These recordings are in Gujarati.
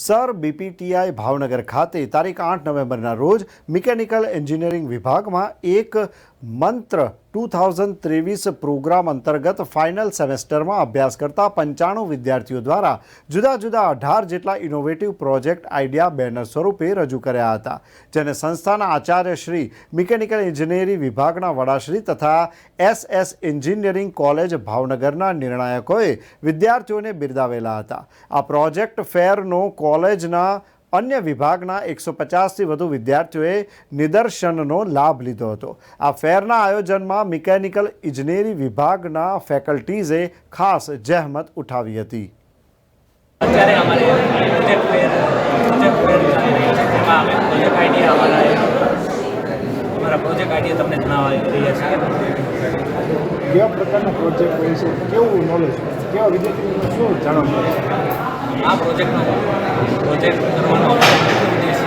સર બીપીટીઆઈ ભાવનગર ખાતે તારીખ આઠ નવેમ્બરના રોજ મિકેનિકલ એન્જિનિયરિંગ વિભાગમાં એક મંત્ર ટુ થાઉઝન્ડ ત્રેવીસ પ્રોગ્રામ અંતર્ગત ફાઇનલ સેમેસ્ટરમાં અભ્યાસ કરતા પંચાણું વિદ્યાર્થીઓ દ્વારા જુદા જુદા અઢાર જેટલા ઇનોવેટિવ પ્રોજેક્ટ આઈડિયા બેનર સ્વરૂપે રજૂ કર્યા હતા, જેને સંસ્થાના આચાર્ય શ્રી મિકેનિકલ એન્જિનિયરિંગ વિભાગના વડાશ્રી તથા એસ એસ એન્જિનિયરિંગ કોલેજ ભાવનગરના નિર્ણાયકોએ વિદ્યાર્થીઓને બિરદાવેલા હતા. આ પ્રોજેક્ટ ફેરનો કોલેજના અન્ય વિભાગના એકસો પચાસથી વધુ વિદ્યાર્થીઓએ નિદર્શનનો લાભ લીધો હતો. આ ફેરના આયોજનમાં મિકેનિકલ ઇજનેરી વિભાગના ફેકલ્ટીઝે ખાસ જહેમત ઉઠાવી હતી. અત્યારે અમારે પ્રોજેક્ટ ફેર પ્રોજેક્ટ ફેર ચાલી રહી છે. તેમાં અમે પ્રોજેક્ટ આઈડિયા અમારા અમારા પ્રોજેક્ટ આઈડિયા તમને જણાવી રહ્યા છીએ. કેવા પ્રકારના પ્રોજેક્ટ હોય છે? કેવું નોલેજ કેવા વિદ્યાર્થીઓને શું જાણવા મળે? આ પ્રોજેક્ટનો પ્રોજેક્ટ કરવાનો ઉદ્દેશ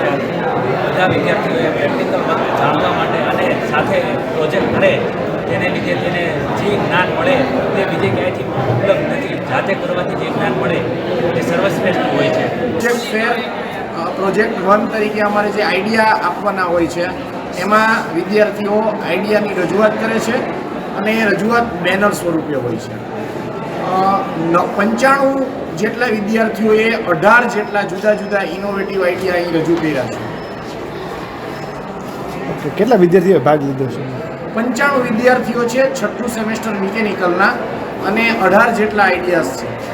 બધા વિદ્યાર્થીઓએ પ્રેક્ટિકલ જાણવા માટે અને સાથે પ્રોજેક્ટ કરે તેને લીધે તેને જે જ્ઞાન મળે તે બીજે ક્યાંયથી ઉપલબ્ધ નથી. જાતે કરવાથી જે જ્ઞાન મળે તે સર્વશ્રેષ્ઠ હોય છે. પ્રોજેક્ટ વન તરીકે અમારે જે આઈડિયા આપવાના હોય છે, એમાં વિદ્યાર્થીઓ આઈડિયાની રજૂઆત કરે છે અને એ રજૂઆત બેનર સ્વરૂપે હોય છે. પંચાણું જેટલા વિદ્યાર્થીઓએ અઢાર જેટલા જુદા જુદા ઇનોવેટિવ આઈડિયા અહીં રજૂ કર્યા છે. કેટલા વિદ્યાર્થીઓએ ભાગ લીધો છે? પંચાણું વિદ્યાર્થીઓ છે છઠ્ઠું સેમેસ્ટર મિકેનિકલના અને અઢાર જેટલા આઈડિયાઝ છે.